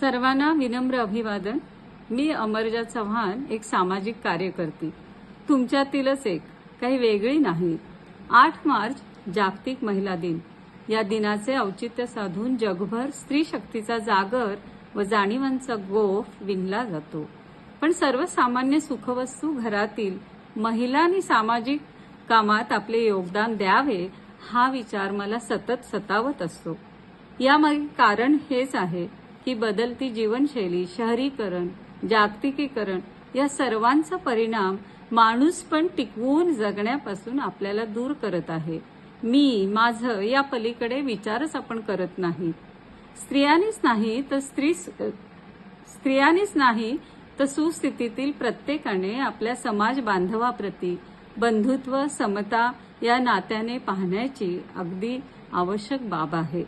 सर्वांना विनम्र अभिवादन. मी अमरजा चव्हाण एक सामाजिक कार्यकर्ती. तुमच्यातीलच एक काही वेगळी नाही. आठ मार्च जागतिक महिला दिन. या दिनाचे औचित्य साधून जगभर स्त्री शक्तीचा जागर व जाणीवांचा गोफ विणला जातो. पण सर्वसामान्य सुखवस्तू घरातील महिलांनी सामाजिक कामात आपले योगदान द्यावे हा विचार मला सतत सतावत असतो. यामागे कारण हेच आहे की बदलती जीवनशैली शहरीकरण जागतिकीकरण या सर्वांचा परिणाम माणूस पण टिकवून जगण्यापासून आपल्याला दूर करत आहे. मी माझं या पलीकडे विचारच आपण करत नाही. स्त्रियांनीच नाही तर स्त्री स्त्रियांनीच नाही तर सुस्थितीतील प्रत्येकाने आपल्या समाज बांधवाप्रती बंधुत्व समता या नात्याने पाहण्याची अगदी आवश्यक बाब आहे.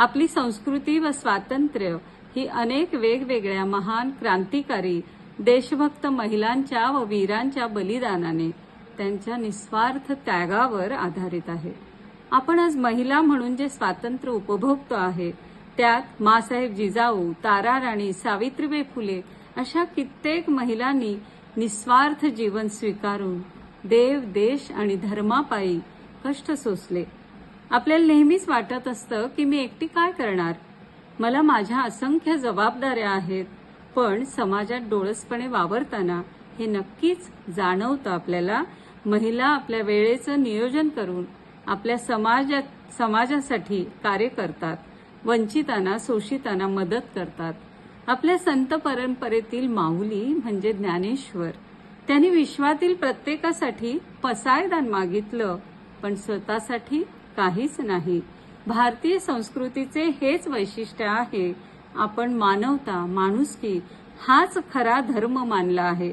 आपली संस्कृती व स्वातंत्र्य ही अनेक वेगवेगळ्या महान क्रांतिकारी देशभक्त महिलांच्या व वीरांच्या बलिदानाने त्यांच्या निस्वार्थ त्यागावर आधारित आहे. आपण आज महिला म्हणून जे स्वातंत्र्य उपभोगतो आहे त्यात मासाहेब जिजाऊ तारा राणी सावित्रीबाई फुले अशा कित्येक महिलांनी निस्वार्थ जीवन स्वीकारून देव देश आणि धर्मापायी कष्ट सोसले. आपल्याला नेहमीच वाटत असतं की मी एकटी काय करणार? मला माझ्या असंख्य जबाबदाऱ्या आहेत पण समाजात डोळसपणे वावरताना हे नक्कीच जाणवतं आपल्याला. महिला आपल्या वेळेचं नियोजन करून आपल्या समाजात समाजासाठी कार्य करतात वंचितांना शोषितांना मदत करतात. आपल्या संत परंपरेतील माऊली म्हणजे ज्ञानेश्वर. त्यांनी विश्वातील प्रत्येकासाठी पसायदान मागितलं पण स्वतःसाठी काहीच नाही. भारतीय संस्कृतीचे हेच वैशिष्ट्य आहे. आपण मानवता माणुसकी हाच खरा धर्म मानला आहे.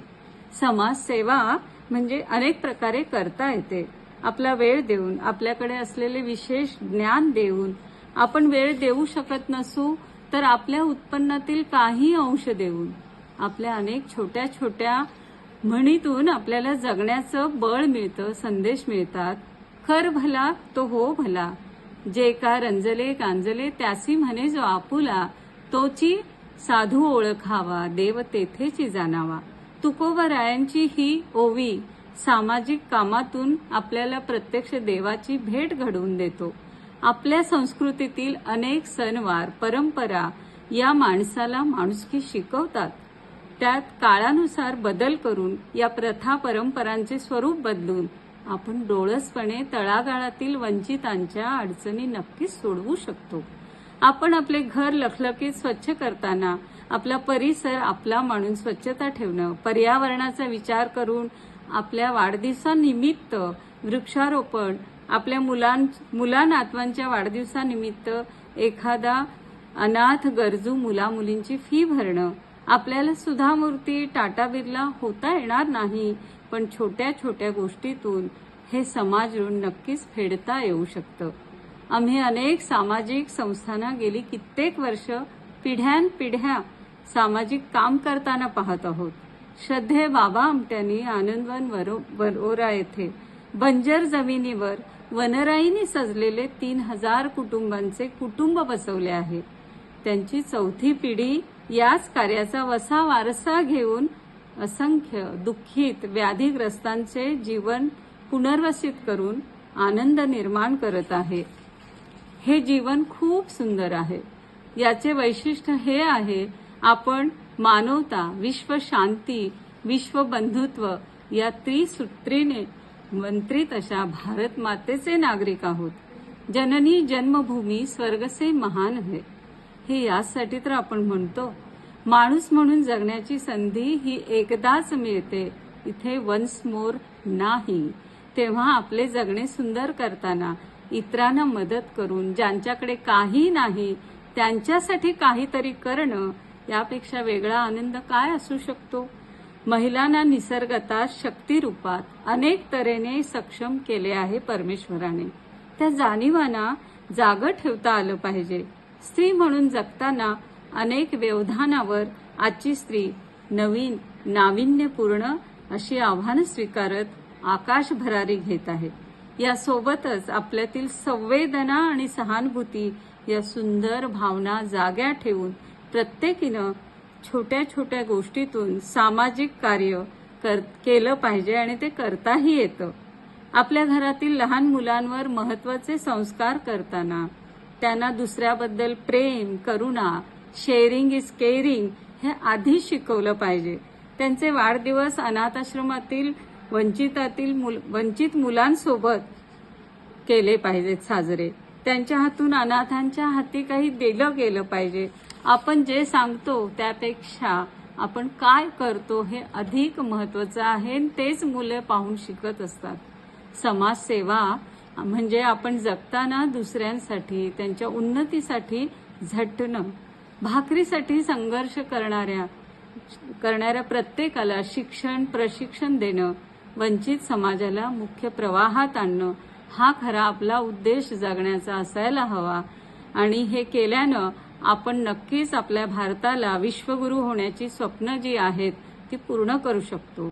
समाजसेवा म्हणजे अनेक प्रकारे करता येते. आपला वेळ देऊन आपल्याकडे असलेले विशेष ज्ञान देऊन आपण वेळ देऊ शकत नसू तर आपल्या उत्पन्नातील काही अंश देऊन आपल्या अनेक छोट्या छोट्या म्हणीतून आपल्याला जगण्याचं बळ मिळतं संदेश मिळतात. खर भला तो हो भला. जे का रंजले गांजले त्यासी म्हणे जो आपुला तोची साधू ओळखावा देव तेथेची जाणावा. तुकोबरायांची ही ओवी सामाजिक कामातून आपल्याला प्रत्यक्ष देवाची भेट घडवून देतो. आपल्या संस्कृतीतील अनेक सणवार परंपरा या माणसाला माणुसकी शिकवतात. त्यात काळानुसार बदल करून या प्रथा परंपरांचे स्वरूप बदलून आपण डोळसपणे तळागाळातील वंचितांच्या अडचणी नक्कीच सोडवू शकतो. आपण आपले घर लखलखीत स्वच्छ करताना आपला परिसर आपला मानून स्वच्छता ठेवणं पर्यावरणाचा विचार करून आपल्या वाढदिवसानिमित्त वृक्षारोपण आपल्या मुलां मुला नातवांच्या वाढदिवसानिमित्त एखादा अनाथ गरजू मुला मुलींची फी भरणं आपल्याला सुधा मूर्ती टाटा बिर्ला होता येणार नाही पण छोट्या छोट्या गोष्टीतून हे समाज ऋण नक्कीच फेडता येऊ शकतं. आम्ही अनेक सामाजिक संस्थांना गेली कित्येक वर्ष पिढ्यानपिढ्या सामाजिक काम करताना पाहत आहोत. श्रद्धे बाबा आमट्यांनी आनंदवन वरोरा येथे. बंजर जमिनीवर वनराईने सजलेले तीन हजार कुटुंबांचे कुटुंब बसवले आहे. त्यांची चौथी पिढी याच कार्याचा वसा वारसा घेऊन असंख्य दुःखित व्याधीग्रस्तांचे जीवन पुनर्वसित करून आनंद निर्माण करत आहे. हे जीवन खूप सुंदर आहे. याचे वैशिष्ट्य हे आहे आपण मानवता विश्व शांती विश्व बंधुत्व या त्रिसूत्रीने मंत्रित अशा भारत मातेचे नागरिक आहोत. जननी जन्मभूमी स्वर्गसे महान आहे. हे यासाठी तर आपण म्हणतो माणूस म्हणून जगण्याची संधी ही एकदाच मिळते. इथे वन्स मोर नाही. तेव्हा आपले जगणे सुंदर करताना इतरांना मदत करून ज्यांच्याकडे काही नाही त्यांच्यासाठी काहीतरी करणं यापेक्षा वेगळा आनंद काय असू शकतो? महिलांना निसर्गता शक्ती रूपात अनेक तऱ्हेने सक्षम केले आहे परमेश्वराने. त्या जाणीवांना जाग ठेवता आलं पाहिजे. स्त्री म्हणून जगताना अनेक व्यवधानावर आजची स्त्री नवीन नाविन्यपूर्ण अशी आव्हानं स्वीकारत आकाश भरारी घेत आहे. यासोबतच आपल्यातील संवेदना आणि सहानुभूती या सुंदर भावना जाग्या ठेवून प्रत्येकीनं छोट्या छोट्या गोष्टीतून सामाजिक कार्य कर केलं पाहिजे आणि ते करताही येतं. आपल्या घरातील लहान मुलांवर महत्त्वाचे संस्कार करताना त्यांना दुसऱ्याबद्दल प्रेम करुणा शेअरिंग इज केअरिंग हे आधी शिकवलं पाहिजे. त्यांचे वाढदिवस अनाथाश्रमातील वंचितातील मुल वंचित मुलांसोबत केले पाहिजेत साजरे. त्यांच्या हातून अनाथांच्या हाती काही दिलं गेलं पाहिजे. आपण जे सांगतो त्यापेक्षा आपण काय करतो हे अधिक महत्वाचं आहे आणि तेच मुले पाहून शिकत असतात. समाजसेवा म्हणजे आपण जगताना दुसऱ्यांसाठी त्यांच्या उन्नतीसाठी झटणं. भाकरीसाठी संघर्ष करणाऱ्या करणाऱ्या प्रत्येकाला शिक्षण प्रशिक्षण देणं वंचित समाजाला मुख्य प्रवाहात आणणं हा खरा आपला उद्देश जगण्याचा असायला हवा. आणि हे केल्यानं आपण नक्कीच आपल्या भारताला विश्वगुरू होण्याची स्वप्न जी आहेत ती पूर्ण करू शकतो.